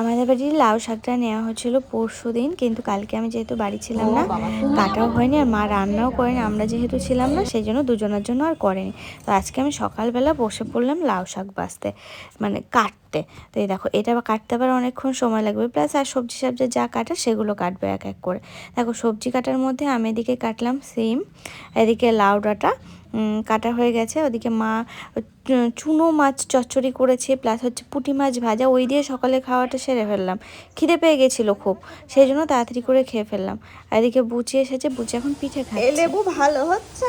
আমাদের বাড়ির লাউ শাকটা নেওয়া হয়েছিল পরশু দিন কিন্তু কালকে আমি যেহেতু বাড়ি ছিলাম না কাটাও হয়নি আর মা রান্নাও করেনি আমরা যেহেতু ছিলাম না সেই জন্য দুজনের জন্য আর করেনি। তো আজকে আমি সকালবেলা বসে পড়লাম লাউ শাক বাছতে মানে কাটতে। তো এই দেখো এটা কাটতে আবার অনেকক্ষণ সময় লাগবে প্লাস আর সবজি সবজি যা কাটা সেগুলো কাটবে এক এক করে। দেখো সবজি কাটার মধ্যে আমি এদিকে কাটলাম সিম এদিকে লাউ ডাঁটা কাটা হয়ে গেছে। ওদিকে মা চুনো মাছ চচ্চড়ি করেছে প্লাস হচ্ছে পুঁটি মাছ ভাজা ওই দিয়ে সকালে খাওয়াটা সেরে ফেললাম। খিদে পেয়ে গেছিল খুব সেই জন্য তাড়াতাড়ি করে খেয়ে ফেললাম। আর এদিকে বুচি এসেছে বুচি এখন পিঠে খাচ্ছে। লেবু ভালো হচ্ছে।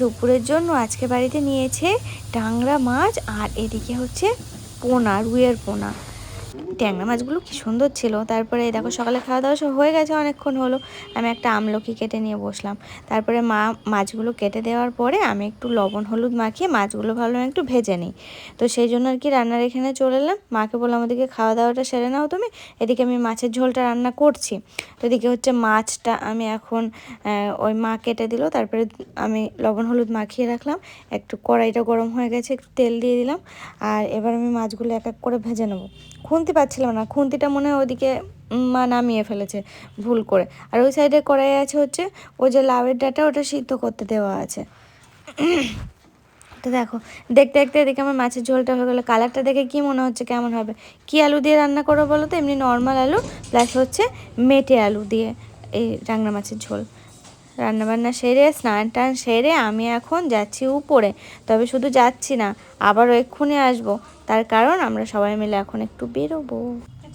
দুপুরের জন্য আজকে বাড়িতে নিয়েছে টাংরা মাছ আর এদিকে হচ্ছে পোনা রুইয়ের পোনা। ট্যাংরা মাছগুলো কি সুন্দর ছিল। তারপরে দেখো সকালে খাওয়া দাওয়া সব হয়ে গেছে, অনেকক্ষণ হলো। আমি একটা আমলকি কেটে নিয়ে বসলাম। তারপরে মা মাছগুলো কেটে দেওয়ার পরে আমি একটু লবণ, হলুদ মাখিয়ে মাছগুলো ভালো একটু ভেজে নিই। তো সেই জন্য আর কি রান্নার এখানে চলে এলাম। মাকে বললাম, ওদিকে খাওয়া দাওয়াটা সেরে নাও তুমি। এদিকে আমি মাছের ঝোলটা রান্না করছি। তো এদিকে হচ্ছে মাছটা আমি এখন ওই মা কেটে দিল। তারপরে আমি লবণ, হলুদ মাখিয়ে রাখলাম। একটু কড়াইটা গরম হয়ে গেছে, একটু তেল দিয়ে দিলাম। আর এবার আমি মাছগুলো এক এক করে ভেজে নেব। খুন্তি পাচ্ছিলাম না, খুন্তিটা মনে হয় ওদিকে মা নামিয়ে ফেলেছে ভুল করে। আর ওই সাইডে কড়াই আছে হচ্ছে, ওই যে লাউয়ের ডাটা ওটা সিদ্ধ করতে দেওয়া আছে। তো দেখো, দেখতে দেখতে এদিকে আমার মাছের ঝোলটা হয়ে গেলো। কালারটা দেখে কি মনে হচ্ছে, কেমন হবে? কি আলু দিয়ে রান্না করো বলো তো? এমনি নর্মাল আলু প্লাস হচ্ছে মেটে আলু দিয়ে এই রান্না মাছের ঝোল। রান্নাবান্না সেরে, স্নান টান সেরে আমি এখন যাচ্ছি উপরে। তবে শুধু যাচ্ছি না, আবারও এক্ষুনি আসব। তার কারণ আমরা সবাই মিলে এখন একটু বেরোবো।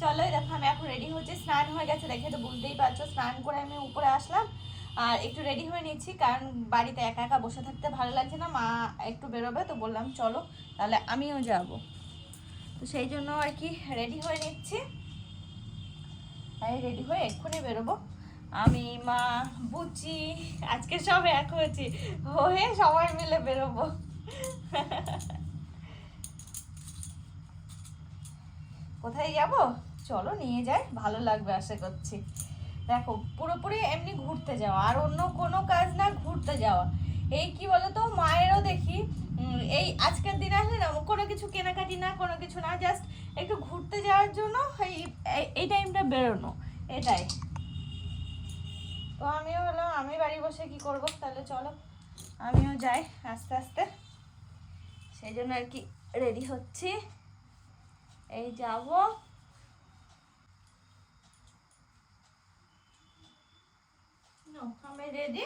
চলো দেখো, আমি এখন রেডি হচ্ছে স্নান হয়ে গেছে, দেখে তো বুঝতেই পারছ। স্নান করে আমি উপরে আসলাম। আর একটু রেডি হয়ে নিচ্ছি কারণ বাড়িতে একা একা বসে থাকতে ভালো লাগছে না। মা একটু বেরোবে, তো বললাম চলো, তাহলে আমিও যাব। তো সেই জন্য আর কি রেডি হয়ে নিচ্ছি। এই রেডি হয়ে এক্ষুনি বেরোবো। আমি, মা, বুচি, আজকে সব এক হয়েছি। হয়ে সবাই মিলে বেরোবো। কোথায় যাব? চলো, নিয়ে যাই। ভালো লাগবে আশা করছি। দেখো, পুরোপুরি এমনি ঘুরতে যাওয়া, আর অন্য কোনো কাজ না ঘুরতে যাওয়া। এই কি বলতো, মায়েরও দেখি এই আজকের দিন আসলে না, কোনো কিছু কেনাকাটি না, কোনো কিছু না জাস্ট একটু ঘুরতে যাওয়ার জন্য এই- এই টাইমটা বেরোনো। এটাই। তো আমিও বললাম, আমি বাড়ি বসে কি করব? তাহলে চলো। আমিও যাই আস্তে আস্তে। সেই জন্য আর কি রেডি হচ্ছি। এই যাব। আমি রেডি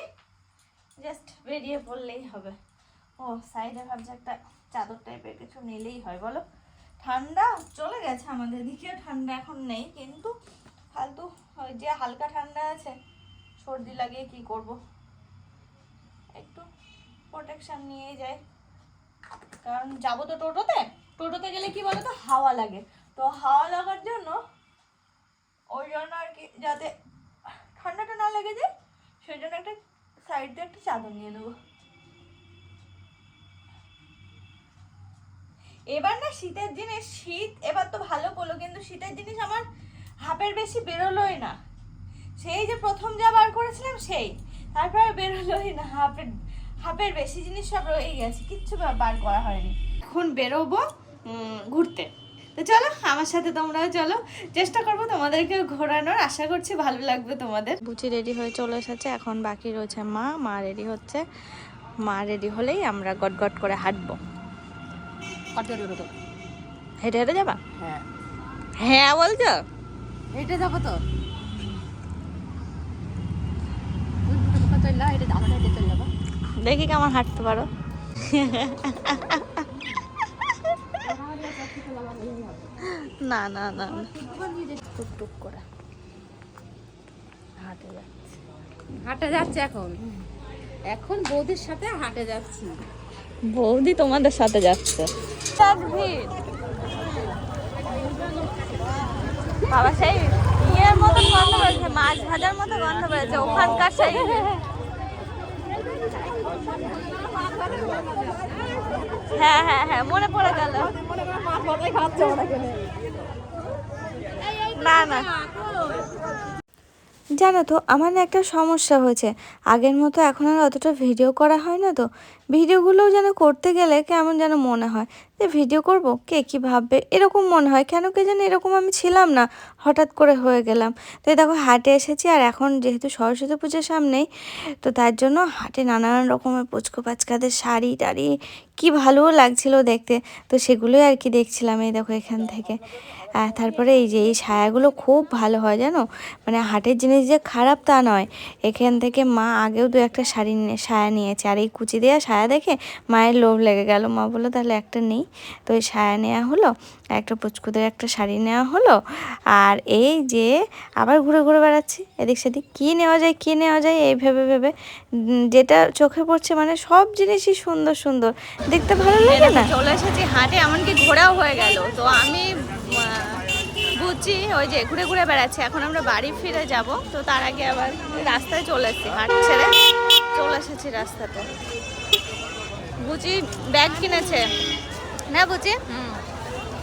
জাস্ট বেরিয়ে পড়লেই হবে। ও সাইডে ভাবছি একটা চাদর টাইপের কিছু নিলেই হয়, বলো? ঠান্ডা? চলে গেছে আমাদের দিকে। ঠান্ডা এখন নেই, কিন্তু ফালতু ওই যে হালকা ঠান্ডা আছে। সর্দি লাগিয়ে কি করব? একটু প্রোটেকশন নিয়ে যাই। কারণ যাব তো টোটোতে। টোটোতে গেলে কি বলো তো হাওয়া লাগে। তো হাওয়া লাগার জন্য ওই জন্য আর কি যাতে ঠান্ডাটা না লেগে যায়, সেই জন্য একটা সাইড দিয়ে একটা চাদর নিয়ে নেব। এবার না শীতের দিনে শীত এবার তো ভালো পড়ল কিন্তু শীতের জিনিস আমার হাফের বেশি বেরোলোই না। সেই যে প্রথম যা বার করেছিলাম সেই। তারপরে বেরোলোই না হাফের হাফের বেশি জিনিস সব রয়ে গেছে কিচ্ছু বার করা হয়নি। এখন বেরোবো ঘুরতে। তো চলো আমার সাথে তোমরাও চলো। চেষ্টা করব তোমাদেরকে ঘোরানোর আশা করছি ভালো লাগবে তোমাদের। বুচি রেডি হয়ে চলে এসেছে এখন বাকি রয়েছে মা মা রেডি হচ্ছে। মা রেডি হলেই আমরা গট গট করে হাঁটবো। হেঁটে হেঁটে যাবা? হ্যাঁ। হ্যাঁ বলছো? হেঁটে যাব তো। দেখি কেমন হাঁটতে পারো। না না না। টুকটুক করে। হাঁটে যাচ্ছে। হাটে যাচ্ছে এখন। এখন বৌদির সাথে হাটে যাচ্ছি। বৌদি তোমাদের সাথে যাচ্ছে। বাবা সেই ইয়ের মতো গন্ধ বেরোচ্ছে মাছ ভাজার মতো গন্ধ বেরোচ্ছে ওখানকার সেই হ্যাঁ হ্যাঁ হ্যাঁ মনে পড়ে গেল। না না। জানো তো, আমার না একটা সমস্যা হয়েছে। আগের মতো এখন আর অতটা ভিডিও করা হয় না তো। ভিডিওগুলোও যেন করতে গেলে কেমন যেন মনে হয়। যে ভিডিও করব? কে কী ভাববে? এরকম মনে হয়। কেন কে জানি এরকম আমি ছিলাম না। হঠাৎ করে হয়ে গেলাম। তো দেখো, হাটে এসেছি আর এখন যেহেতু সরস্বতী পুজোর সামনেই, তো তার জন্য হাটে নানান রকমের পুচকো পাচকাদের শাড়ি টাড়ি, কি ভালোও লাগছিল দেখতে। তো সেগুলোই আর কি দেখছিলাম এই দেখো এখান থেকে। তারপরে এই যে, এই সায়াগুলো খুব ভালো হয় জানো? মানে হাটের জিনিস যে খারাপ তা নয়। এখান থেকে মা আগেও দু একটা শাড়ি নিয়ে সায়া নিয়েছে। আর এই কুচি দেওয়া সায়া দেখে মায়ের লোভ লেগে গেল। মা বলল, তাহলে একটা নেই। তো এই সায়া নেওয়া হলো একটা পুচকুদের একটা শাড়ি নেওয়া হলো আর এই যে আবার ঘুরে ঘুরে বেড়াচ্ছি এদিক সেদিক কী নেওয়া যায় কী নেওয়া যায় এই ভেবে ভেবে যেটা চোখে পড়ছে মানে সব জিনিসই সুন্দর সুন্দর। দেখতে ভালো লাগে না? চলে এসেছি হাটে এমনকি ঘোরাও হয়ে গেল। তো আমি বুঝছি ওই যে ঘুরে ঘুরে বেড়াচ্ছে এখন আমরা বাড়ি ফিরে যাব। তো তার আগে আবার রাস্তায় চলে এসেছি হাট ছেড়ে চলে এসেছি রাস্তাতে। বুঝি ব্যাগ কিনেছে? না বুঝি?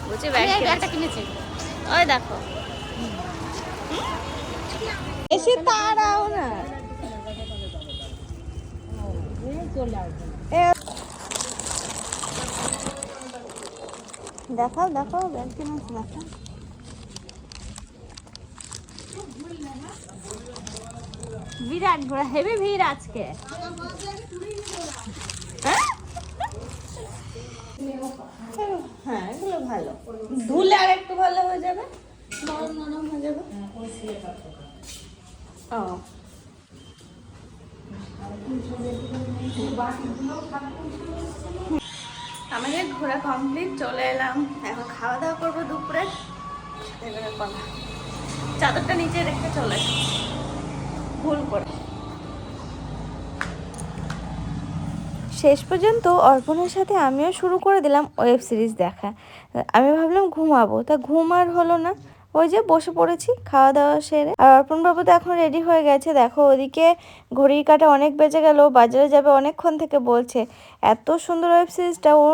বুঝি ব্যাগটা কিনেছি। ওই দেখো। এসে তাড়াও না। দেখাও দেখাও ব্যাগ কিনেছে দেখাও। বিরাট ঘোরা হেভি ভিড় আজকে। হ্যাঁ? হ্যাঁ এগুলো ভালো। ধুলে আর একটু ভালো হয়ে যাবে। নরম নরম হয়ে যাবে। ও। আমাদের ঘোরা কমপ্লিট চলে এলাম। এখন খাওয়া দাওয়া করব দুপুরে। করে চাদরটা নিচে রেখে চলে ভুল করে। শেষ পর্যন্ত অর্পণের সাথে আমিও শুরু করে দিলাম ওয়েব সিরিজ দেখা। আমি ভাবলাম ঘুমাবো। তা ঘুম আর হলো না। ওই যে বসে পড়েছি, খাওয়া দাওয়া সেরে। আর অর্পণ বাবু তো এখন রেডি হয়ে গেছে। দেখো ওদিকে ঘড়ির কাটা অনেক বেজে গেল, বাজারে যাবে অনেকক্ষণ থেকে বলছে। এত সুন্দর ওয়েব সিরিজটা ও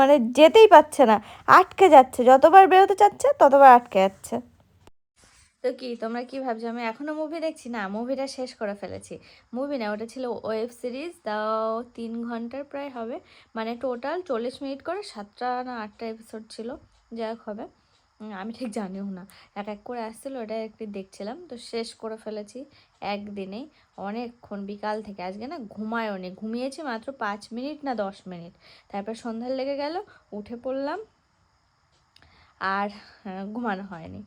মানে যেতেই পাচ্ছে না। আটকে যাচ্ছে। যতবার বেরোতে চাচ্ছে, ততবার আটকে যাচ্ছে। তো কি, তোমরা কি ভাবছ? আমি এখনও মুভি দেখছি না মুভিটা শেষ করে ফেলেছি। মুভি না, ওটা ছিল ওয়েব সিরিজ তাও তিন ঘণ্টার প্রায় হবে। মানে টোটাল চল্লিশ মিনিট করে সাতটা না আটটা এপিসোড ছিল। যাই হবে। আমি ঠিক জানিও না। এক এক করে আসছিল ওটা একটু দেখছিলাম। তো শেষ করে ফেলেছি একদিনেই অনেকক্ষণ, বিকাল থেকে। আজকে না ঘুমায়ও নি ঘুমিয়েছি মাত্র পাঁচ মিনিট না দশ মিনিট। তারপর সন্ধ্যার লেগে গেল, উঠে পড়লাম। আর ঘুমানো হয়নি।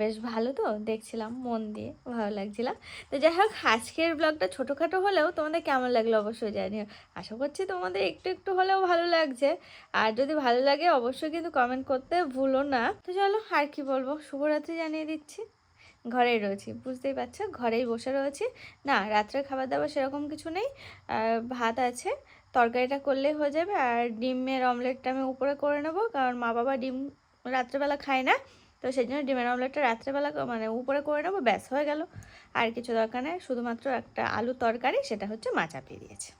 বেশ ভালো তো, দেখছিলাম মন দিয়ে, ভালো লাগছিল তো যাই হোক, আজকের ব্লগটা ছোটোখাটো হলেও তোমাদের কেমন লাগল অবশ্যই জানিও। আশা করছি তোমাদের একটু একটু হলেও ভালো লাগছে। আর যদি ভালো লাগে অবশ্যই কিন্তু কমেন্ট করতে ভুলো না। তো চলো, আর কি বলব? শুভরাত্রি জানিয়ে দিচ্ছি। ঘরেই রয়েছি, বুঝতেই পারছ? ঘরেই বসে রয়েছি। না, রাত্রে খাবার দাবার সেরকম কিছু নেই। ভাত আছে, তরকারিটা করলেই হয়ে যাবে। আর ডিমের অমলেটটা আমি উপরে করে নেব, কারণ মা বাবা ডিম রাত্রেবেলা খায় না। তো সেই জন্য ডিমের অমলেটটা রাত্রেবেলা মানে উপরে করে নেব, ব্যাস হয়ে গেল। আর কিছু দরকার নেই, শুধুমাত্র একটা আলু তরকারি, সেটা হচ্ছে মা চাপিয়ে দিয়েছে